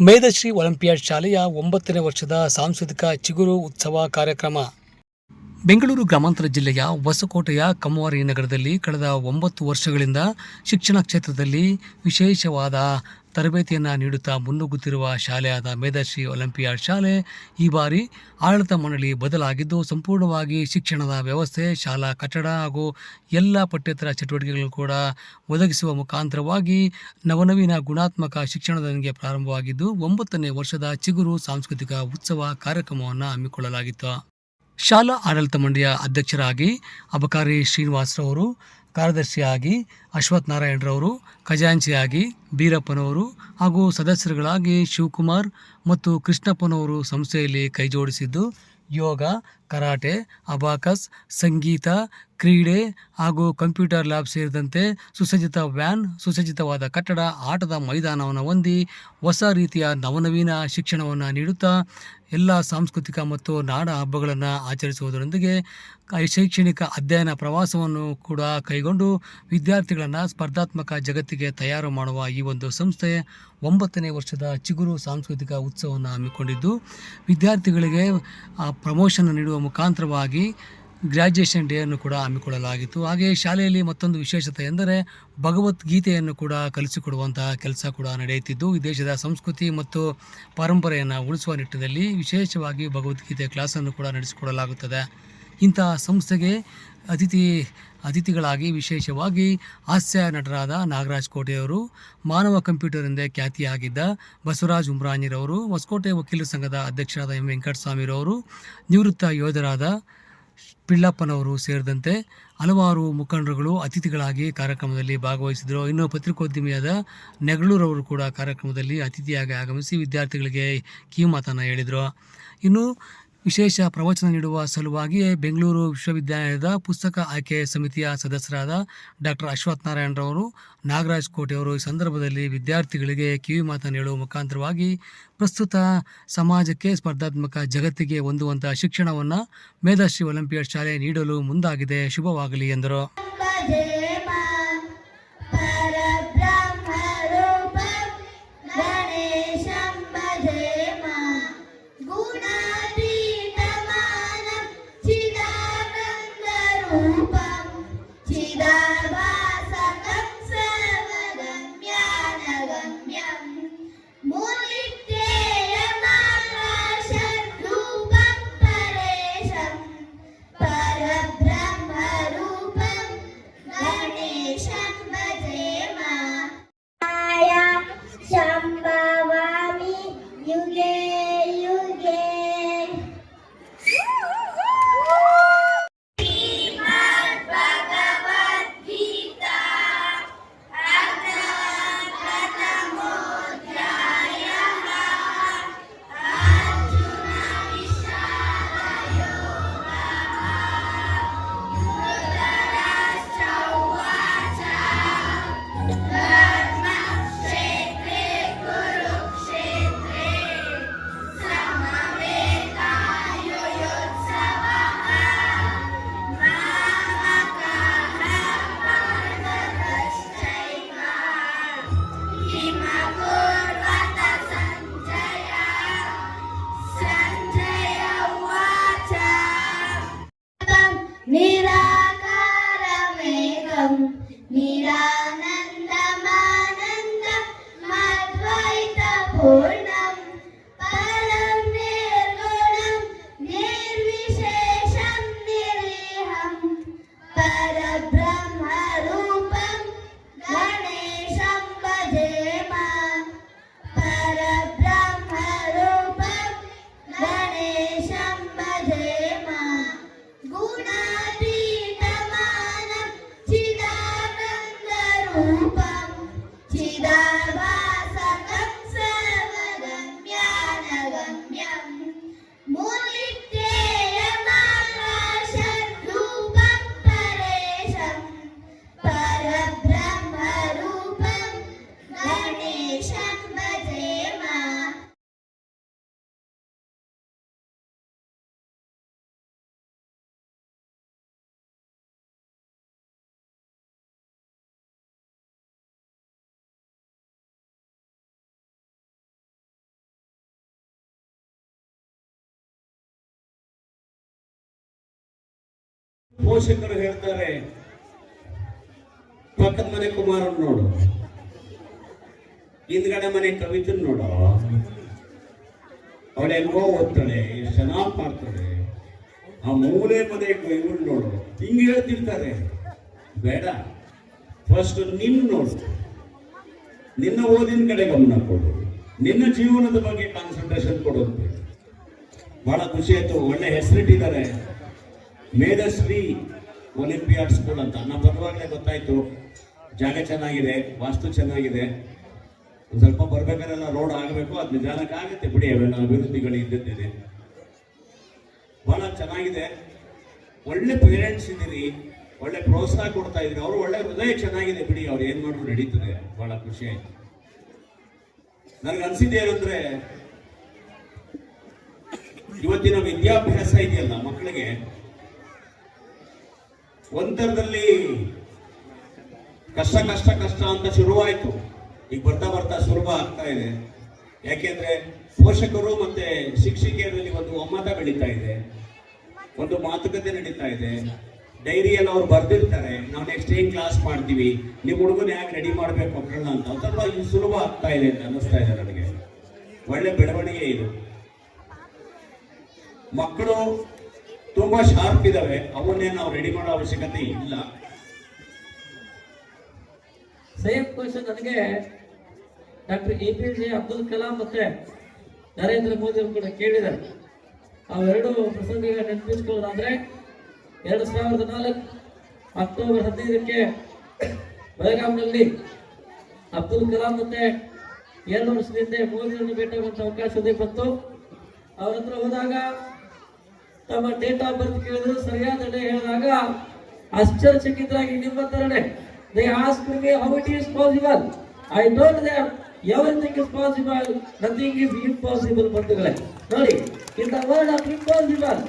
ಮೇಧಶ್ರೀ olympiad ಶಾಲೆಯ ಒಂಬತ್ತನೇ ವರ್ಷದ ಸಾಂಸ್ಕೃತಿಕ ಚಿಗುರು ಉತ್ಸವ ಕಾರ್ಯಕ್ರಮ. ಬೆಂಗಳೂರು ಗ್ರಾಮಾಂತರ ಜಿಲ್ಲೆಯ ಹೊಸಕೋಟೆಯ ಕಮ್ಮವಾರಿ ನಗರದಲ್ಲಿ ಕಳೆದ ಒಂಬತ್ತು ವರ್ಷಗಳಿಂದ ಶಿಕ್ಷಣ ಕ್ಷೇತ್ರದಲ್ಲಿ ವಿಶೇಷವಾದ ತರಬೇತಿಯನ್ನು ನೀಡುತ್ತಾ ಮುನ್ನುಗ್ಗುತ್ತಿರುವ ಶಾಲೆಯಾದ ಮೇಧಶ್ರೀ ಒಲಿಂಪಿಯಾಡ್ ಶಾಲೆ ಈ ಬಾರಿ ಆಡಳಿತ ಮಂಡಳಿ ಬದಲಾಗಿದ್ದು ಸಂಪೂರ್ಣವಾಗಿ ಶಿಕ್ಷಣದ ವ್ಯವಸ್ಥೆ, ಶಾಲಾ ಕಟ್ಟಡ ಹಾಗೂ ಎಲ್ಲ ಪಠ್ಯೇತರ ಚಟುವಟಿಕೆಗಳನ್ನು ಕೂಡ ಒದಗಿಸುವ ಮುಖಾಂತರವಾಗಿ ನವನವೀನ ಗುಣಾತ್ಮಕ ಶಿಕ್ಷಣದೊಂದಿಗೆ ಪ್ರಾರಂಭವಾಗಿದ್ದು, ಒಂಬತ್ತನೇ ವರ್ಷದ ಚಿಗುರು ಸಾಂಸ್ಕೃತಿಕ ಉತ್ಸವ ಕಾರ್ಯಕ್ರಮವನ್ನು ಹಮ್ಮಿಕೊಳ್ಳಲಾಗಿತ್ತು. ಶಾಲಾ ಆಡಳಿತ ಮಂಡಳಿಯ ಅಧ್ಯಕ್ಷರಾಗಿ ಅಬಕಾರಿ ಶ್ರೀನಿವಾಸರವರು ಕಾರ್ಯದರ್ಶಿಯಾಗಿ ಅಶ್ವಥ್ ನಾರಾಯಣರವರು ಖಜಾಂಚಿಯಾಗಿ ಬೀರಪ್ಪನವರು ಹಾಗೂ ಸದಸ್ಯರುಗಳಾಗಿ ಶಿವಕುಮಾರ್ ಮತ್ತು ಕೃಷ್ಣಪ್ಪನವರು ಸಂಸ್ಥೆಯಲ್ಲಿ ಕೈಜೋಡಿಸಿದ್ದು ಯೋಗ ಕರಾಟೆ, ಅಬಾಕಸ್, ಸಂಗೀತ, ಕ್ರೀಡೆ ಹಾಗೂ ಕಂಪ್ಯೂಟರ್ ಲ್ಯಾಬ್ ಸೇರಿದಂತೆ ಸುಸಜ್ಜಿತ ವ್ಯಾನ್, ಸುಸಜ್ಜಿತವಾದ ಕಟ್ಟಡ, ಆಟದ ಮೈದಾನವನ್ನು ಹೊಂದಿ ಹೊಸ ರೀತಿಯ ನವನವೀನ ಶಿಕ್ಷಣವನ್ನು ನೀಡುತ್ತಾ ಎಲ್ಲ ಸಾಂಸ್ಕೃತಿಕ ಮತ್ತು ನಾಡ ಹಬ್ಬಗಳನ್ನು ಆಚರಿಸುವುದರೊಂದಿಗೆ ಶೈಕ್ಷಣಿಕ ಅಧ್ಯಯನ ಪ್ರವಾಸವನ್ನು ಕೂಡ ಕೈಗೊಂಡು ವಿದ್ಯಾರ್ಥಿಗಳನ್ನು ಸ್ಪರ್ಧಾತ್ಮಕ ಜಗತ್ತಿಗೆ ತಯಾರು ಮಾಡುವ ಈ ಒಂದು ಸಂಸ್ಥೆ ಒಂಬತ್ತನೇ ವರ್ಷದ ಚಿಗುರು ಸಾಂಸ್ಕೃತಿಕ ಉತ್ಸವವನ್ನು ಹಮ್ಮಿಕೊಂಡಿದ್ದು, ವಿದ್ಯಾರ್ಥಿಗಳಿಗೆ ಪ್ರಮೋಷನ್ ನೀಡುವ ಮುಖಾಂತರವಾಗಿ ಗ್ರ್ಯಾಜುಯೇಷನ್ ಡೇಯನ್ನು ಕೂಡ ಹಮ್ಮಿಕೊಳ್ಳಲಾಗಿತ್ತು. ಹಾಗೆ ಶಾಲೆಯಲ್ಲಿ ಮತ್ತೊಂದು ವಿಶೇಷತೆ ಎಂದರೆ ಭಗವದ್ಗೀತೆಯನ್ನು ಕೂಡ ಕಲಿಸಿಕೊಡುವಂತಹ ಕೆಲಸ ಕೂಡ ನಡೆಯುತ್ತಿದ್ದು, ಈ ದೇಶದ ಸಂಸ್ಕೃತಿ ಮತ್ತು ಪರಂಪರೆಯನ್ನು ಉಳಿಸುವ ನಿಟ್ಟಿನಲ್ಲಿ ವಿಶೇಷವಾಗಿ ಭಗವದ್ಗೀತೆ ಕ್ಲಾಸನ್ನು ಕೂಡ ನಡೆಸಿಕೊಡಲಾಗುತ್ತದೆ. ಇಂತಹ ಸಂಸ್ಥೆಗೆ ಅತಿಥಿ, ಅತಿಥಿಗಳಾಗಿ ವಿಶೇಷವಾಗಿ ಹಾಸ್ಯ ನಟರಾದ ನಾಗರಾಜ್ ಕೋಟೆಯವರು, ಮಾನವ ಕಂಪ್ಯೂಟರ್ ಎಂದೇ ಖ್ಯಾತಿಯಾಗಿದ್ದ ಬಸವರಾಜ್ ಉಮ್ರಾನಿರವರು, ಹೊಸಕೋಟೆ ವಕೀಲರ ಸಂಘದ ಅಧ್ಯಕ್ಷರಾದ ಎಂ ವೆಂಕಟಸ್ವಾಮಿರವರು, ನಿವೃತ್ತ ಯೋಧರಾದ ಪಿಳ್ಳಪ್ಪನವರು ಸೇರಿದಂತೆ ಹಲವಾರು ಮುಖಂಡರುಗಳು ಅತಿಥಿಗಳಾಗಿ ಕಾರ್ಯಕ್ರಮದಲ್ಲಿ ಭಾಗವಹಿಸಿದರು ಇನ್ನು ಪತ್ರಿಕೋದ್ಯಮಿಯಾದ ನೆಗಳೂರವರು ಕೂಡ ಕಾರ್ಯಕ್ರಮದಲ್ಲಿ ಅತಿಥಿಯಾಗಿ ಆಗಮಿಸಿ ವಿದ್ಯಾರ್ಥಿಗಳಿಗೆ ಕಿವಿಮಾತನ್ನು ಹೇಳಿದರು. ಇನ್ನು ವಿಶೇಷ ಪ್ರವಚನ ನೀಡುವ ಸಲುವಾಗಿ ಬೆಂಗಳೂರು ವಿಶ್ವವಿದ್ಯಾಲಯದ ಪುಸ್ತಕ ಆಯ್ಕೆ ಸಮಿತಿಯ ಸದಸ್ಯರಾದ ಡಾಕ್ಟರ್ ಅಶ್ವಥ್ ನಾರಾಯಣರವರು ನಾಗರಾಜ್ ಕೋಟೆಯವರು ಈ ಸಂದರ್ಭದಲ್ಲಿ ವಿದ್ಯಾರ್ಥಿಗಳಿಗೆ ಕಿವಿ ಮಾತನ್ನು ಹೇಳುವ ಮುಖಾಂತರವಾಗಿ ಪ್ರಸ್ತುತ ಸಮಾಜಕ್ಕೆ ಸ್ಪರ್ಧಾತ್ಮಕ ಜಗತ್ತಿಗೆ ಹೊಂದುವಂತಹ ಶಿಕ್ಷಣವನ್ನು ಮೇಧಾಶ್ರೀ ಒಲಿಂಪಿಯಡ್ ಶಾಲೆ ನೀಡಲು ಮುಂದಾಗಿದೆ. ಶುಭವಾಗಲಿ ಎಂದರು. ಪೋಷಕರು ಹೇಳ್ತಾರೆ, ಪಕ್ಕದ ಮನೆ ಕುಮಾರನ್ ನೋಡು, ಹಿಂದ್ಗಡೆ ಮನೆ ಕವಿತನ್ ನೋಡು. ಅವಳೆಲ್ಲೋ ಓದ್ತಾಳೆ ಚೆನ್ನಾಗಿ ಮಾಡ್ತಾಳೆ. ಆ ಮೂಲೆ ಮನೆ ಇವಳು ನೋಡು. ಹಿಂಗೆ ಹೇಳ್ತಿರ್ತಾರೆ. ಬೇಡ. ಫಸ್ಟ್ ನಿನ್ನ ನೋಡು. ನಿನ್ನ ಓದಿನ ಕಡೆ ಗಮನ ಕೊಡು. ನಿನ್ನ ಜೀವನದ ಬಗ್ಗೆ ಕಾನ್ಸಂಟ್ರೇಷನ್ ಕೊಡೋದು ಬಹಳ ಖುಷಿ ಆಯ್ತು. ಒಳ್ಳೆ ಹೆಸರಿಟ್ಟಿದ್ದಾರೆ. ಮೇಧಶ್ರೀ ಒಲಿಂಪಿಯಾಡ್ ಸ್ಕೂಲ್ ಅಂತ. ನಾವು ಬರುವಾಗಲೇ ಗೊತ್ತಾಯ್ತು. ಜಾಗ ಚೆನ್ನಾಗಿದೆ, ವಾಸ್ತು ಚೆನ್ನಾಗಿದೆ. ಒಂದು ಸ್ವಲ್ಪ ಬರ್ಬೇಕಾದ್ರೆಲ್ಲ ರೋಡ್ ಆಗಬೇಕು, ಅದು ನಿಧಾನಕ್ಕೆ ಆಗುತ್ತೆ ಬಿಡಿ. ಅವೆಲ್ಲ ಅಭಿವೃದ್ಧಿಗಳು ಇದ್ದಿದ್ದೇನೆ ಬಹಳ ಚೆನ್ನಾಗಿದೆ. ಒಳ್ಳೆ ಪೇರೆಂಟ್ಸ್ ಇದ್ದೀರಿ. ಒಳ್ಳೆ ಪ್ರೋತ್ಸಾಹ ಕೊಡ್ತಾ ಇದ್ರಿ ಅವರು ಒಳ್ಳೆ ಹೃದಯ ಚೆನ್ನಾಗಿದೆ ಬಿಡಿ. ಅವ್ರು ಏನ್ ಮಾಡಿದ್ರು ನಡೀತದೆ. ಬಹಳ ಖುಷಿ ಆಯ್ತು. ನನಗೆ ಅನ್ಸಿದೆ ಏನಂದ್ರೆ, ಇವತ್ತಿನ ವಿದ್ಯಾಭ್ಯಾಸ ಇದೆಯಲ್ಲ ಮಕ್ಕಳಿಗೆ ಒಂಥರದಲ್ಲಿ ಕಷ್ಟ ಕಷ್ಟ ಕಷ್ಟ ಅಂತ ಶುರುವಾಯಿತು. ಈಗ ಬರ್ತಾ ಬರ್ತಾ ಸುಲಭ ಆಗ್ತಾ ಇದೆ. ಯಾಕೆಂದ್ರೆ ಪೋಷಕರು ಮತ್ತೆ ಶಿಕ್ಷಕಿಯರಲ್ಲಿ ಒಂದು ಒಮ್ಮತ ಬೆಳೀತಾ ಇದೆ. ಒಂದು ಮಾತುಕತೆ ನಡೀತಾ ಇದೆ. ಡೈರಿಯಲ್ಲಿ ಅವ್ರು ಬರ್ದಿರ್ತಾರೆ. ನಾವು ನೆಕ್ಸ್ಟ್ ಏನ್ ಕ್ಲಾಸ್ ಮಾಡ್ತೀವಿ? ನಿಮ್ಮ ಹುಡುಗನ ಯಾಕೆ ರೆಡಿ ಮಾಡ್ಬೇಕು ಮಕ್ಕಳನ್ನ ಅಂತ. ಇದು ಸುಲಭ ಆಗ್ತಾ ಇದೆ ಅಂತ ಅನ್ನಿಸ್ತಾ ಇದೆ ನನಗೆ. ಒಳ್ಳೆ ಬೆಳವಣಿಗೆ ಇದು. ಮಕ್ಕಳು ತುಂಬಾ ಶಾರ್ಪ್ ಇದಾವೆ. ಅವನ್ನೇ ನಾವು ರೆಡಿ ಮಾಡೋ ಅವಶ್ಯಕತೆ ಇಲ್ಲ. ಸೇಮ್ ಕ್ವಶನ್ ನನಗೆ doctor A P J Abdul Kalam ಮತ್ತೆ ನರೇಂದ್ರ ಮೋದಿ ಅವರು ಕೂಡ ಕೇಳಿದ್ದಾರೆ. ಅವೆರಡು ಪ್ರಸಂಗ ನೆನಪಿಸ್ಕೊಳ್ಳೋದಾದ್ರೆ ಎರಡು ಸಾವಿರದ ನಾಲ್ಕು ಅಕ್ಟೋಬರ್ ಹದಿನೈದಕ್ಕೆ ಬೆಳಗಾಂನಲ್ಲಿ ಅಬ್ದುಲ್ ಕಲಾಂ ಮತ್ತೆ ಎರಡು ವರ್ಷದಿಂದ ಮೋದಿಯನ್ನು ಭೇಟಿಯಾಗುವಂತ ಅವಕಾಶ ಬಂತು ಅವ್ರ ಹತ್ರ ಹೋದಾಗ ತಮ್ಮ ಡೇಟ್ ಆಫ್ ಬರ್ತ್ ಕೇಳಿದ್ರು, ಸರಿಯಾದ ಡೇ ಹೇಳಿದಾಗ ಆಶ್ಚರ್ಯಚಕಿತರಾಗಿ ನಿಮ್ಮ ತರನೇ they ask me how it is possible I don't them everything is possible nothing is impossible ಬಂಧುಗಳೇ. ನೋಡಿ in the word of impossible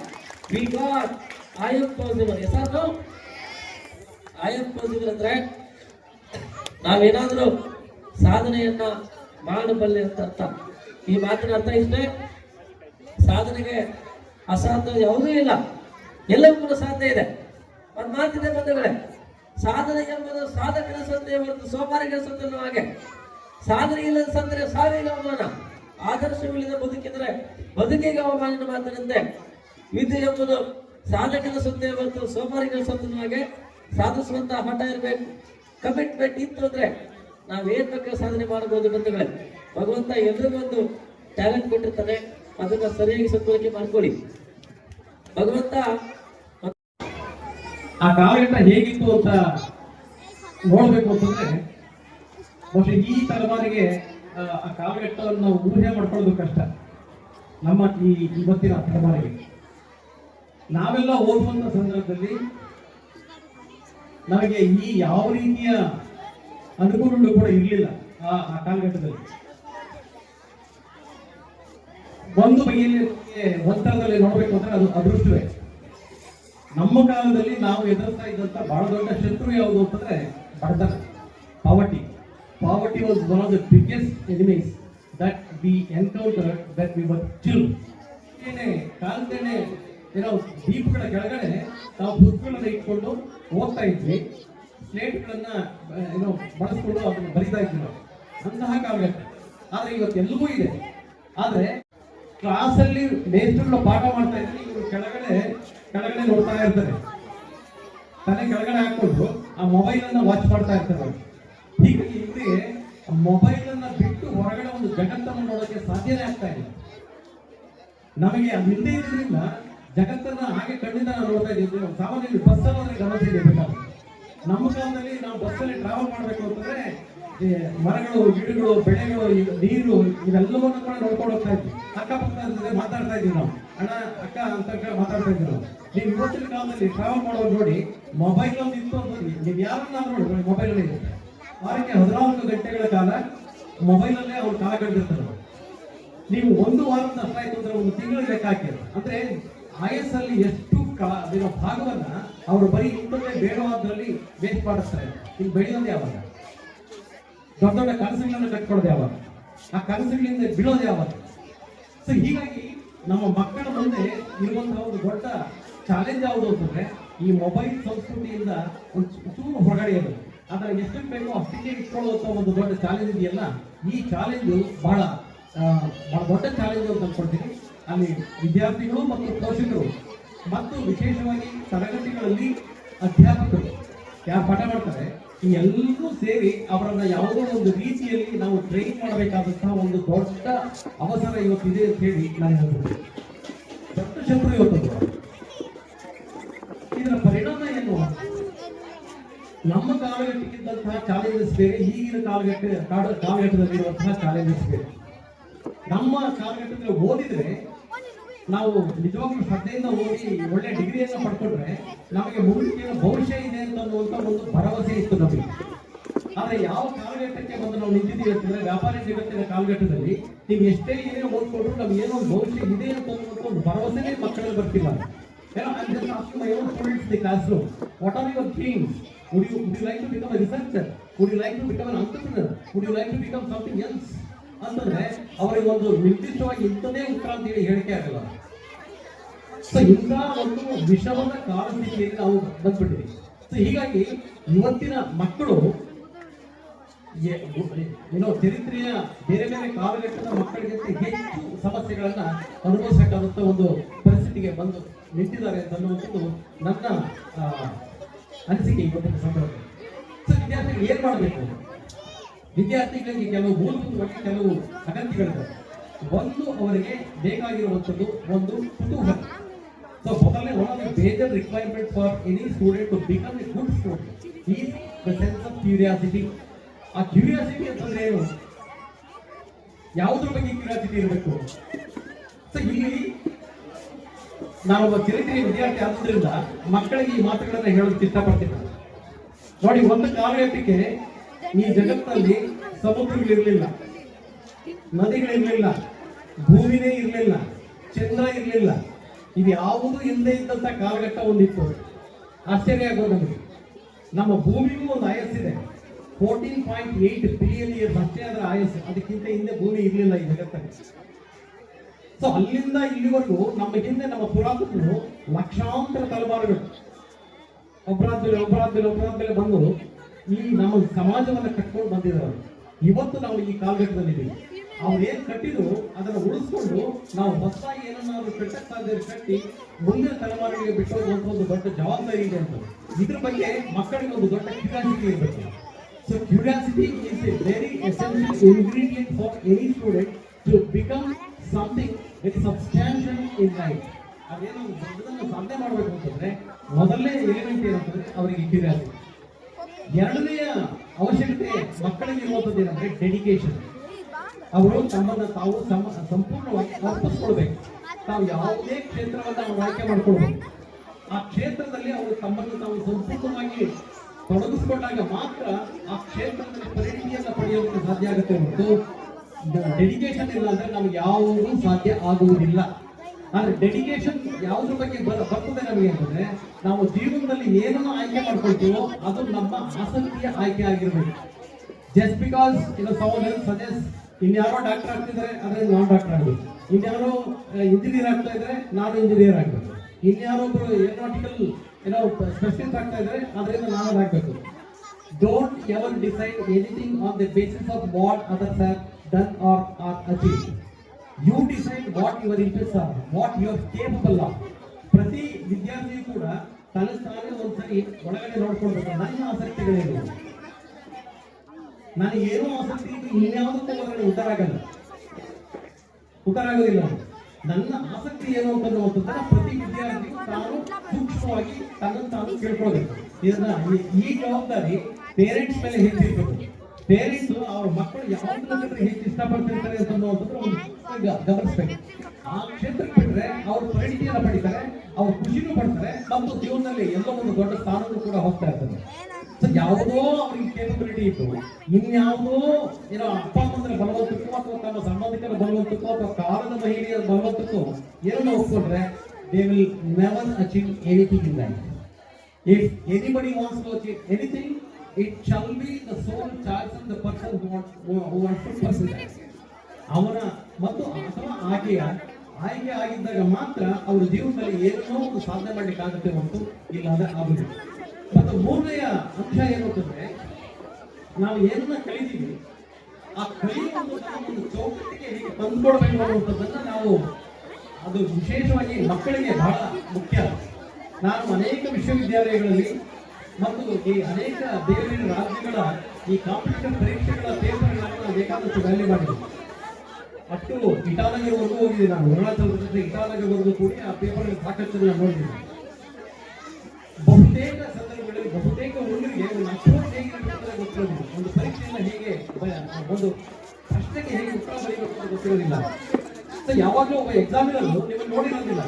we got I'm possible yes or no? I'm possible ಅಂದ್ರೆ, ನಾವೇನಾದರೂ ಸಾಧನೆಯನ್ನ ಮಾಡಬಲ್ಲೆ ಅಂತ ಅರ್ಥ ಈ ಮಾತಿನ ಅರ್ಥ ಇಷ್ಟೇ ಸಾಧನೆಗೆ ಅಸಾಧ್ಯ ಯಾವುದೂ ಇಲ್ಲ. ಎಲ್ಲವೂ ಕೂಡ ಸಾಧ್ಯ ಇದೆ. ಒಂದು ಮಾತಿದೆ ಬಂಧುಗಳೇ. ಸಾಧನೆ ಎಂಬುದು ಸಾಧಕನ ಸಂತೆ ಹೊರತು ಸೋಮಾರಿಗಳ ಸಂತೆ ಹಾಗೆ. ಸಾಧನೆ ಇಲ್ಲದ ಸಂದರೆ ಸಾವಿಗೆ ಅವಮಾನ. ಆದರ್ಶವಿಲ್ಲದ ಬದುಕಿದ್ರೆ ಬದುಕಿಗೆ ಅವಮಾನ ಮಾತಿನಂತೆ ವಿದ್ಯೆ ಎಂಬುದು ಸಾಧಕನ ಸಂತೆ ಹೊರತು ಸೋಮಾರಿಗಳ ಸಂತೆ ಹಾಗೆ. ಸಾಧಿಸುವಂತಹ ಹಠ ಇರಬೇಕು. ಕಮಿಟ್ಮೆಂಟ್ ಇತ್ತು ಅಂದ್ರೆ ನಾವೇನ್ ಬೇಕಾದ್ರೆ ಸಾಧನೆ ಮಾಡಬಹುದು ಬಂಧುಗಳೇ. ಭಗವಂತ ಎಲ್ರಿಗೊಂದು ಟ್ಯಾಲೆಂಟ್ ಕೊಟ್ಟಿರ್ತಾನೆ. ಅದನ್ನ ಸರಿಯಾಗಿ ಸದ್ಬಳಕೆ ಮಾಡ್ಕೊಳ್ಳಿ. ಭಗವಂತ ಆ ಕಾಲಘಟ್ಟ ಹೇಗಿತ್ತು ಅಂತ ನೋಡ್ಬೇಕು ಅಂತಂದ್ರೆ ಬಹುಶಃ ಈ ತಲೆಮಾರಿಗೆ ಆ, ಕಾವ್ಯಟ್ಟವನ್ನು ಊಹೆ ಮಾಡ್ಕೊಳ್ಳೋದು ಕಷ್ಟ ನಮ್ಮ ಈ ಇವತ್ತಿನ ತಲೆಮಾರಿಗೆ. ನಾವೆಲ್ಲ ಓದುವಂತ ಸಂದರ್ಭದಲ್ಲಿ ನಮಗೆ ಈ ಯಾವ ರೀತಿಯ ಅನುಕೂಲಗಳು ಕೂಡ ಇರಲಿಲ್ಲ ಆ ಆ ಕಾಲಘಟ್ಟದಲ್ಲಿ. ಒಂದು ಬಗೆಯಲ್ಲಿ ಒತ್ತಡದಲ್ಲಿ ನೋಡಬೇಕು ಅಂದ್ರೆ ಅದು ಅದೃಷ್ಟವೇ. ನಮ್ಮ ಕಾಲದಲ್ಲಿ ನಾವು ಎದುರ್ತಾ ಇದ್ದಂತ ಬಹಳ ದೊಡ್ಡ ಶತ್ರು ಯಾವುದು ಅಂತಂದ್ರೆ ಬಡತನ poverty poverty was one of the biggest enemies that we encounter that we were chill ಕಾಲದೇನೆ ಏನೋ ದೀಪಗಳ ಕೆಳಗಡೆ ನಾವು ಪುಸ್ತಕಗಳನ್ನ ಇಟ್ಕೊಂಡು ಓದ್ತಾ ಇದ್ವಿ. ಸ್ಲೇಟ್ಗಳನ್ನ ಏನೋ ಬಳಸ್ಕೊಂಡು ಅದನ್ನು ಬರಿತಾ ಇದ್ವಿ ನಾವು. ಅಂತಹ ಕಾಲಘಟ್ಟ ಆದ್ರೆ ಇವತ್ತೆಲ್ಲವೂ ಇದೆ. ಆದ್ರೆ ಕ್ಲಾಸಲ್ಲಿ ಮೇಸ್ಟ್ರುಗಳು ಪಾಠ ಮಾಡ್ತಾ ಇದ್ರೆ ಇವರು ಕೆಳಗಡೆ ಕೆಳಗಡೆ ನೋಡ್ತಾ ಇರ್ತಾರೆ. ತಲೆ ಕೆಳಗಡೆ ಹಾಕೊಂಡು ಆ ಮೊಬೈಲ್ ಅನ್ನ ವಾಚ್ ಮಾಡ್ತಾ ಇರ್ತಾರೆ. ಹೀಗಾಗಿ ಇವರಿಗೆ ಮೊಬೈಲ್ ಅನ್ನ ಬಿಟ್ಟು ಹೊರಗಡೆ ಒಂದು ಜಗತ್ತನ್ನು ನೋಡೋಕೆ ಸಾಧ್ಯನೇ ಆಗ್ತಾ ಇಲ್ಲ. ನಮಗೆ ಹಿಂದೆ ಇದ್ರಿಂದ ಜಗತ್ತನ್ನ ಹಾಗೆ ಕಣ್ಣಿಂದ ನಾವು ನೋಡ್ತಾ ಇದ್ದೀವಿ. ಸಾಮಾನ್ಯ ಬಸ್ಸಲ್ಲಿ ಅಲ್ಲಿ ಗಮನಿಸಿದ್ದೀವಿ ನಮ್ಮ ಕಾಲದಲ್ಲಿ ನಾವು ಬಸ್ಸಲ್ಲಿ ಟ್ರಾವೆಲ್ ಮಾಡಬೇಕು ಅಂತಂದ್ರೆ ಮರಗಳು, ಗಿಡಗಳು, ಬೆಳೆಗಳು ನೀರು ಇವೆಲ್ಲವನ್ನು ಕೂಡ ನೋಡ್ಕೊಂಡು ಹೋಗ್ತಾ ಇದ್ವಿ. ಅಕ್ಕಪಕ್ಕ ಜೊತೆ ಮಾತಾಡ್ತಾ ಇದ್ವಿ ನಾವು. ಅಣ್ಣ, ಅಕ್ಕ ಅಂತ ಮಾತಾಡ್ತಾ ಇದ್ವಿ ನಾವು. ನೀವು ಇವತ್ತಿನ ಕಾಲದಲ್ಲಿ ಟ್ರಾವೆಲ್ ಮಾಡೋದು ನೋಡಿ ಮೊಬೈಲ್ ಒಂದು ಇತ್ತು ಅಂತ ನೀವು ಯಾರನ್ನ ನೋಡಿ ಮೊಬೈಲ್ ಇದೆ ವಾರಕ್ಕೆ ಹದಿನಾಲ್ಕು ಗಂಟೆಗಳ ಕಾಲ ಮೊಬೈಲ್ ಅಲ್ಲೇ ಅವ್ರು ಕಾಲ ಕಳೆದಿರ್ತಾರೆ ನೀವು ಒಂದು ವಾರದ ನಷ್ಟ ಆಯ್ತು ಅಂದ್ರೆ ಒಂದು ತಿಂಗಳ ಲೆಕ್ಕ ಹಾಕಿದ್ರು. ಅಂದ್ರೆ ಆಯಸ್ಸಲ್ಲಿ ಎಷ್ಟು ಕಾ ಅದೇನೋ ಭಾಗವನ್ನ ಅವರು ಬರೀ ಇನ್ನೊಂದೇ ಬೇಡವಾದ್ರಲ್ಲಿ ವೇಸ್ಟ್ ಮಾಡಿಸ್ತಾರೆ. ಇಲ್ಲಿ ಬೆಳೆಯೋದೇ ಯಾವಾಗ? ದೊಡ್ಡ ದೊಡ್ಡ ಕನಸುಗಳನ್ನು ಕಟ್ಕೊಳ್ಳೋದು ಯಾವಾಗ? ಆ ಕನಸುಗಳಿಂದ ಬೀಳೋದು ಯಾವಾಗ? ಸೊ ಹೀಗಾಗಿ ನಮ್ಮ ಮಕ್ಕಳ ಮುಂದೆ ಇರುವಂತಹ ಒಂದು ದೊಡ್ಡ ಚಾಲೆಂಜ್ ಯಾವುದು ಅಂತಂದ್ರೆ, ಈ ಮೊಬೈಲ್ ಸಂಸ್ಕೃತಿಯಿಂದ ಒಂದು ಚೂರು ಹೊರಗಡೆ ಇರೋದು. ಅದರ ಎಷ್ಟು ಬೇಕೋ ಅಷ್ಟಕ್ಕೆ ಇಟ್ಕೊಳ್ಳುವಂತ ಒಂದು ದೊಡ್ಡ ಚಾಲೆಂಜ್ ಇದೆಯಲ್ಲ, ಈ ಚಾಲೆಂಜ್ ಬಹಳ ಬಹಳ ದೊಡ್ಡ ಚಾಲೆಂಜ್ ಅಂತ ಅನ್ಕೊಳ್ತೀನಿ. ಅಲ್ಲಿ ವಿದ್ಯಾರ್ಥಿಗಳು ಮತ್ತು ಪೋಷಕರು, ಮತ್ತು ವಿಶೇಷವಾಗಿ ತರಗತಿಗಳಲ್ಲಿ ಅಧ್ಯಾಪಕರು ಯಾರು ಪಾಠ ಮಾಡ್ತಾರೆ ಎಲ್ಲರೂ ಸೇರಿ ಅವರನ್ನ ಯಾವುದೋ ಒಂದು ರೀತಿಯಲ್ಲಿ ನಾವು ಟ್ರೈನ್ ಮಾಡಬೇಕಾದಂತಹ ಒಂದು ದೊಡ್ಡ ಅವಸರ ಇವತ್ತಿದೆ ಅಂತ ಹೇಳಿ ನಾನು ಹೇಳ್ಬೋದು ದೊಡ್ಡ ಶತ್ರು ಇವತ್ತು ಇದರ ಪರಿಣಾಮ ಏನು? ನಮ್ಮ ಕಾಲಘಟ್ಟಕ್ಕಿದ್ದಂತಹ ಚಾಲೆಂಜಸ್ ಬೇರೆ, ಈಗಿನ ಕಾಲಘಟ್ಟ ಕಾಲ- ಕಾಲಘಟ್ಟದಲ್ಲಿರುವಂತಹ ಚಾಲೆಂಜಸ್ ಬೇರೆ. ನಮ್ಮ ಕಾಲಘಟ್ಟದಲ್ಲಿ ಓದಿದ್ರೆ ನಾವು ನಿಜವಾಗ್ಲೂ ಶ್ರದ್ಧೆಯಿಂದ ಓದಿ ಒಳ್ಳೆ ಡಿಗ್ರಿಯನ್ನು ಪಡ್ಕೊಂಡ್ರೆ ನಮಗೆ ಮುಂದಿನ ಭವಿಷ್ಯ ಇದೆ ಅಂತ ಅನ್ನುವಂಥ ಒಂದು ಭರವಸೆ ಇತ್ತು ನಮಗೆ. ಆದರೆ ಯಾವ ಕಾಲಘಟ್ಟಕ್ಕೆ ಬಂದು ನಾವು ನಿಂತಿದ್ದೀವಿ ಅಂತಂದರೆ ವ್ಯಾಪಾರ ಜಗತ್ತಿನ ಕಾಲಘಟ್ಟದಲ್ಲಿ ನೀವು ಎಷ್ಟೇ ಇದೆ ಓದ್ಕೊಟ್ಟರು ನಮ್ಗೆ ಏನೋ ಒಂದು ಭವಿಷ್ಯ ಇದೆ ಅಂತ ಅನ್ನುವಂಥ ಒಂದು ಭರವಸೆನೇ ಮಕ್ಕಳಲ್ಲಿ ಬರ್ತಿಲ್ಲ. ಏನೋ ಅಲ್ಲಿ ಜನ ಅಷ್ಟು ಸ್ಟೂಡೆಂಟ್ಸ್ ಇದೆ class room what are your you like to become a researcher would you like to become an you like to become something else ಅಂತಂದ್ರೆ ಅವರಿಗೆ ಒಂದು ನಿರ್ದಿಷ್ಟವಾಗಿ ಇಂಥದೇ ಉತ್ತರ ಅಂತ ಹೇಳಿ ಹೇಳಿಕೆ ಆಗಲ್ಲ. ಸೊ ಇಂಥ ಒಂದು ವಿಷಮದ ಕಾಲಸ್ಥಿತಿಯಲ್ಲಿ ನಾವು ಬಂದ್ಬಿಟ್ಟಿದ್ದೀವಿ ಸೊ ಹೀಗಾಗಿ ಇವತ್ತಿನ ಮಕ್ಕಳು ಏನೋ ಚರಿತ್ರೆಯ ಬೇರೆ ಬೇರೆ ಕಾಲಘಟ್ಟದ ಮಕ್ಕಳಿಗಿಂತ ಹೆಚ್ಚು ಸಮಸ್ಯೆಗಳನ್ನ ಅನುಭವಿಸಬೇಕಾದಂತ ಒಂದು ಪರಿಸ್ಥಿತಿಗೆ ಬಂದು ನಿಂತಿದ್ದಾರೆ ಅಂತ ಅನ್ನುವಂಥದ್ದು ನನ್ನ ಅನಿಸಿಕೆ ಇವತ್ತಿನ ಸಂದರ್ಭ ಸೊ ವಿದ್ಯಾರ್ಥಿಗಳು ಏನ್ ಮಾಡಬೇಕು? ವಿದ್ಯಾರ್ಥಿಗಳಿಗೆ ಕೆಲವು ಮೂಲಭೂತವಾಗಿ ಕೆಲವು ಅಗತ್ಯಗಳಿವೆ ಒಂದು ಅವರಿಗೆ ಬೇಕಾಗಿರುವಂಥದ್ದು ಒಂದು ಕುತೂಹಲ. ಸೊ ಮೊದಲನೇ one of the major requirement for any student to become a good student is the sense of curiosity ಆ ಕ್ಯೂರಿಯಾಸಿಟಿ ಅಂತಂದ್ರೆ ಏನು? ಯಾವುದ್ರ ಬಗ್ಗೆ ಕ್ಯೂರಿಯಾಸಿಟಿ ಇರಬೇಕು? ಸೊ ಇಲ್ಲಿ ನಾನೊಬ್ಬ ಕಿರಿಕಿರಿ ವಿದ್ಯಾರ್ಥಿ ಆದ್ರಿಂದ ಮಕ್ಕಳಿಗೆ ಈ ಮಾತುಗಳನ್ನ ಹೇಳೋದಕ್ಕೆ ಇಷ್ಟಪಡ್ತೀನಿ ನೋಡಿ, ಒಂದು ಕಾಲಘಟ್ಟಕ್ಕೆ ಈ ಜಗತ್ತಿನಲ್ಲಿ ಸಮುದ್ರಗಳಿರ್ಲಿಲ್ಲ. ನದಿಗಳಿರ್ಲಿಲ್ಲ. ಭೂಮಿನೇ ಇರಲಿಲ್ಲ. ಚಂದ್ರ ಇರಲಿಲ್ಲ. ಇದು ಯಾವುದು ಇಲ್ಲದೆ ಇದ್ದಂತ ಕಾಲಘಟ್ಟ ಒಂದಿತ್ತು ಆಶ್ಚರ್ಯ ಆಗೋದು ನಮಗೆ. ನಮ್ಮ ಭೂಮಿಗೂ ಒಂದು ಆಯಸ್ಸಿದೆ fourteen point eight billion years ಅಷ್ಟೇ ಅದರ ಆಯಸ್ಸು. ಅದಕ್ಕಿಂತ ಹಿಂದೆ ಭೂಮಿ ಇರಲಿಲ್ಲ ಈ ಜಗತ್ತಲ್ಲಿ. ಸೊ ಅಲ್ಲಿಂದ ಇಲ್ಲಿವರೆಗೂ ನಮ್ಮ ಹಿಂದೆ ನಮ್ಮ ಪುರಾತನರು ಲಕ್ಷಾಂತರ ತಲೆಮಾರುಗಳು. ಒಬ್ಬರಾದ್ಮೇಲೆ ಒಬ್ಬರಾದ್ಮೇಲೆ ಒಬ್ಬರಾದ್ಮೇಲೆ ಬಂದು ಈ ನಮ್ಮ ಸಮಾಜವನ್ನ ಕಟ್ಕೊಂಡು ಬಂದಿದ್ದಾರೆ. ಇವತ್ತು ನಾವು ಈ ಕಾಲಘಟ್ಟದಲ್ಲಿದ್ದೀವಿ. ಅವ್ರು ಏನ್ ಕಟ್ಟಿದ್ರು ಅದನ್ನ ಉಳಿಸ್ಕೊಂಡು ನಾವು ಹೊಸದಾಗಿ ಏನನ್ನಾದ್ರೂ ಕಟ್ಟಕ್ ಸಾಧ್ಯ ಕಟ್ಟಿ ಮುಂದಿನ ತಲೆಮಾರಿಗೆ ಬಿಟ್ಟು ಹೋಗುವಂತ ಒಂದು ದೊಡ್ಡ ಜವಾಬ್ದಾರಿ ಇದೆ ಅಂತ. ಇದ್ರ ಬಗ್ಗೆ ಮಕ್ಕಳಿಗೆ ಒಂದು ದೊಡ್ಡ ಕ್ಯೂರಿಯಾಸಿಟಿ ಇರಬೇಕು. So curiosity is a very essential ingredient for any student to become something with substantial in life ಅದೇನೋ ದೊಡ್ಡದನ್ನು ಸಾಧನೆ ಮಾಡಬೇಕು ಅಂತಂದ್ರೆ ಮೊದಲನೇ ಎಲಿಮೆಂಟ್ ಏನಂತಂದ್ರೆ ಅವರಿಗೆ ಕ್ಯೂರಿಯಾಸಿಟಿ ಎರಡನೆಯ ಅವಶ್ಯಕತೆ ಮಕ್ಕಳಿಗೆ ಇರುವಂಥದ್ದು ಏನಂದ್ರೆ ಡೆಡಿಕೇಶನ್ ಅವರು ತಮ್ಮನ್ನ ತಾವು ಸಮ, ಸಂಪೂರ್ಣವಾಗಿ ಅರ್ಪಿಸ್ಕೊಳ್ಬೇಕು ತಾವು ಯಾವುದೇ ಕ್ಷೇತ್ರವನ್ನು ಅವರು ಆಯ್ಕೆ ಮಾಡ್ಕೊಳ್ಬೇಕು ಆ ಕ್ಷೇತ್ರದಲ್ಲಿ ಅವರು ತಮ್ಮನ್ನು ತಾವು ಸಂಪೂರ್ಣವಾಗಿ ತೊಡಗಿಸ್ಕೊಂಡಾಗ ಮಾತ್ರ ಆ ಕ್ಷೇತ್ರದಲ್ಲಿ ಪರಿಣಿತಿಯನ್ನು ಪಡೆಯೋದಕ್ಕೆ ಸಾಧ್ಯ ಆಗುತ್ತೆ ಹೊರತು ಡೆಡಿಕೇಶನ್ ಇಲ್ಲ ಅಂದ್ರೆ ನಮ್ಗೆ ಯಾವುದೂ ಸಾಧ್ಯ ಆಗುವುದಿಲ್ಲ. ಆದ್ರೆ ಡೆಡಿಕೇಶನ್ ಯಾವುದ್ರ ಬಗ್ಗೆ ಬರ ಬರ್ತದೆ ನಮಗೆ ಅಂತಂದ್ರೆ ನಾವು ಜೀವನದಲ್ಲಿ ಏನನ್ನು ಆಯ್ಕೆ ಮಾಡ್ಕೊಳ್ತೀವೋ ಅದು ನಮ್ಮ ಆಸಕ್ತಿಯ ಆಯ್ಕೆ ಆಗಿರ್ಬೇಕು. ಜಸ್ಟ್ ಬಿಕಾಸ್ ಇನ್ನು ಸೌಂಡ್ ಸಜೆಸ್ಟ್ ಇನ್ಯಾರೋ ಡಾಕ್ಟರ್ ಆಗ್ತಿದ್ರೆ ಅದ್ರ ನಾನ್ ಡಾಕ್ಟರ್ ಆಗಬೇಕು. ಇನ್ಯಾರೋ ಇಂಜಿನಿಯರ್ ಆಗ್ತಾ ಇದ್ರೆ ನಾನು ಇಂಜಿನಿಯರ್ ಆಗ್ಬೇಕು. ಇನ್ಯಾರೊಬ್ರು ಏರೋನಾಟಿಕಲ್ ಏನೋ ಸ್ಪೆಷಲಿಸ್ಟ್ ಆಗ್ತಾ ಇದ್ರೆ ಅದರಿಂದ ನಾನು ಆಗಬೇಕು. Don't ever decide anything on the basis of what others have done or or achieve you decide what your interest are what you are capable of ಪ್ರತಿ ವಿದ್ಯಾರ್ಥಿಯು ಕೂಡ ತನ್ನ ತಾನೇ ಒಂದ್ಸರಿ ಒಳಗಡೆ ನೋಡ್ಕೊಳ್ಬೇಕು. ನನ್ನ ಆಸಕ್ತಿಗಳೇನು ನನಗೆ ಏನೋ ಆಸಕ್ತಿ ಇದ್ದು ಇನ್ಯಾವುದಕ್ಕೂ ಒಳಗಡೆ ಉತ್ತರ ಆಗಲ್ಲ. ಉತ್ತರ ಆಗೋದಿಲ್ಲ. ನನ್ನ ಆಸಕ್ತಿ ಏನು ಅಂತ ಪ್ರತಿ ವಿದ್ಯಾರ್ಥಿ ತಾನು ಸೂಕ್ಷ್ಮವಾಗಿ ತನ್ನ ತಾನು ಕೇಳ್ಕೊಳ್ಬೇಕು. ಇದನ್ನ ಈ ಜವಾಬ್ದಾರಿ ಪೇರೆಂಟ್ಸ್ ಮೇಲೆ ಹೆಚ್ಚಿರ್ಬೇಕು ಪೇರೆಂಟ್ಸ್ ಅವ್ರ ಮಕ್ಕಳು ಯಾವ್ದ್ರ ಹೆಚ್ಚು ಇಷ್ಟಪಡ್ತಿರ್ತಾರೆ ಅಂತ ಒಂದು ಗಮನಿಸ್ಬೇಕು. ಆ ಕ್ಷೇತ್ರಕ್ಕೆ ಬಿಟ್ರೆ ಅವ್ರ ಪರಿಣಿತಿಯನ್ನ ಪಡಿತಾರೆ ಅವ್ರ ಖುಷಿನೂ ಪಡ್ತಾರೆ ಮತ್ತು ಜೀವನದಲ್ಲಿ ಎಲ್ಲೋ ಒಂದು ದೊಡ್ಡ ಸ್ಥಾನಕ್ಕೂ ಕೂಡ ಹೋಗ್ತಾ ಇರ್ತದೆ. ಯಾವುದೋ ಅವ್ರಿಗೆ ಕೇಪಬಿಲಿಟಿ ಇತ್ತು ಇನ್ಯಾವುದೋ ಏನೋ ಅಪ್ಪ ಅಮ್ಮಂದ್ರೆ ಬಲವತ್ತಕ್ಕೂ ಅಥವಾ ತಮ್ಮ ಸಂಬಂಧಿಕರ ಬಲವಂತಕ್ಕೋ ಅಥವಾ ಕಾಲದ ಮಹಿಳೆಯರ ಬಲವಂತಕ್ಕೋ ಏನನ್ನ ಒಪ್ಕೊಂಡ್ರೆ they will never achieve anything in if anybody wants to achieve anything, it shall be the sole choice of the person who wants, who, wants to pursue that. ಅವನ ಮತ್ತು ಅಥವಾ ಆಕೆಯ ಆಯ್ಕೆ ಆಗಿದ್ದಾಗ ಮಾತ್ರ ಅವರ ಜೀವನದಲ್ಲಿ ಏನೋ ಒಂದು ಸಾಧನೆ ಮಾಡ್ಲಿಕ್ಕೆ ಆಗುತ್ತೆ ಹೊರತು ಇಲ್ಲಾಂದ್ರೆ ಆಗುದಿಲ್ಲ ಮತ್ತು ಮೂರನೆಯ ಅಂಶ ಏನು ನಾವು ಏನನ್ನ ಕಲಿತೀವಿ ಆ ಕಲಿಯುವ ಒಂದು ನಾವು ಒಂದು ಚೌಕಟ್ಟಿಗೆ ಹೇಗೆ ತಂದ್ಕೊಡ್ಬೇಕು ಅನ್ನುವಂಥದ್ದನ್ನ ನಾವು ಅದು ವಿಶೇಷವಾಗಿ ಮಕ್ಕಳಿಗೆ ಬಹಳ ಮುಖ್ಯ ನಾನು ಅನೇಕ ವಿಶ್ವವಿದ್ಯಾಲಯಗಳಲ್ಲಿ ಮತ್ತು ಈ ಅನೇಕ ಬೇರೆ ಬೇರೆ ರಾಜ್ಯಗಳ ಈ ಕಾಂಪಿಟೇಟಿವ್ ಪರೀಕ್ಷೆಗಳ ಪೇಪರ್ಗಳನ್ನು ನಾನು ಬೇಕಾದಷ್ಟು ವ್ಯಾಲ್ಯೂ ಮಾಡಿದ್ವಿ. ಅಷ್ಟು ಇಟಾನಗರ್ವರೆಗೂ ಹೋಗಿದ್ದೀನಿ ನಾನು. ಅರುಣಾಚಲ ಪ್ರದೇಶ ಇಟಾನಗರ್ವರೆಗೂ ಕೂಡ ಆ ಪೇಪರ್ ಸಾಕಷ್ಟು ನಾನು ನೋಡಿದ್ದೀನಿ ಬಹುತೇಕ ಸಂದರ್ಭಗಳಲ್ಲಿ ಬಹುತೇಕ ಹುಡುಗರಿಗೆ ಒಂದು ಅಪ್ರೋಚ್ ಹೇಗೆ ಇರಬೇಕು ಅಂತ ಗೊತ್ತಿರೋದಿಲ್ಲ. ಒಂದು ಪರೀಕ್ಷೆಯನ್ನು ಹೇಗೆ ಒಂದು ಪ್ರಶ್ನೆಗೆ ಹೇಗೆ ಉತ್ತರ ಬರೀಬೇಕು ಅಂತ ಗೊತ್ತಿರೋದಿಲ್ಲ. ಸೊ ಯಾವಾಗಲೂ ಒಬ್ಬ ಎಕ್ಸಾಮಿನಲ್ಲೂ ನಿಮ್ಮನ್ನು ನೋಡಿರೋದಿಲ್ಲ.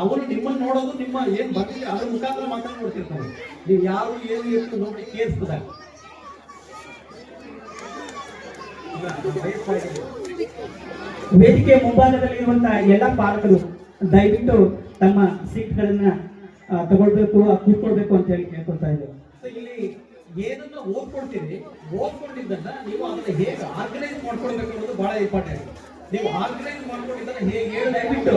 ಅವರು ನಿಮ್ಮನ್ನ ನೋಡೋದು, ನಿಮ್ಮ ಏನ್ ಬರ್ತಿದೆ ಅದ್ರ ಮುಖಾಂತರ ಮಾತ್ರ ನೋಡ್ತಿರ್ತಾರೆ. ನೀವು ಯಾರು, ಏನು, ಎಷ್ಟು ನೋಡಿ ಕೇಳಿಸ್ತದ ವೇದಿಕೆ ಮುಂಭಾಗದಲ್ಲಿ ಇರುವಂತಹ ಎಲ್ಲ ಪಾಲಕರು ದಯವಿಟ್ಟು ತಮ್ಮ ಸೀಟ್ಗಳನ್ನ ತಗೊಳ್ಬೇಕು ಕೂತ್ಕೊಳ್ಬೇಕು ಅಂತ ಹೇಳಿ ಕೇಳ್ಕೊಳ್ತಾ ಇದ್ದೇವೆ ಇಲ್ಲಿ ಏನನ್ನ ಓದ್ಕೊಳ್ತೀರಿ, ಓದ್ಕೊಂಡಿದ್ದನ್ನ ನೀವು ಅದನ್ನ ಹೇಗೆ ಆರ್ಗನೈಸ್ ಮಾಡ್ಕೊಳ್ಬೇಕು ಅನ್ನೋದು ಬಹಳ ಇಂಪಾರ್ಟೆಂಟ್ ನೀವು ಆರ್ಗನೈಸ್ ಮಾಡ್ಕೊಂಡಿದ್ದನ್ನ ಹೇಗೆ ದಯವಿಟ್ಟು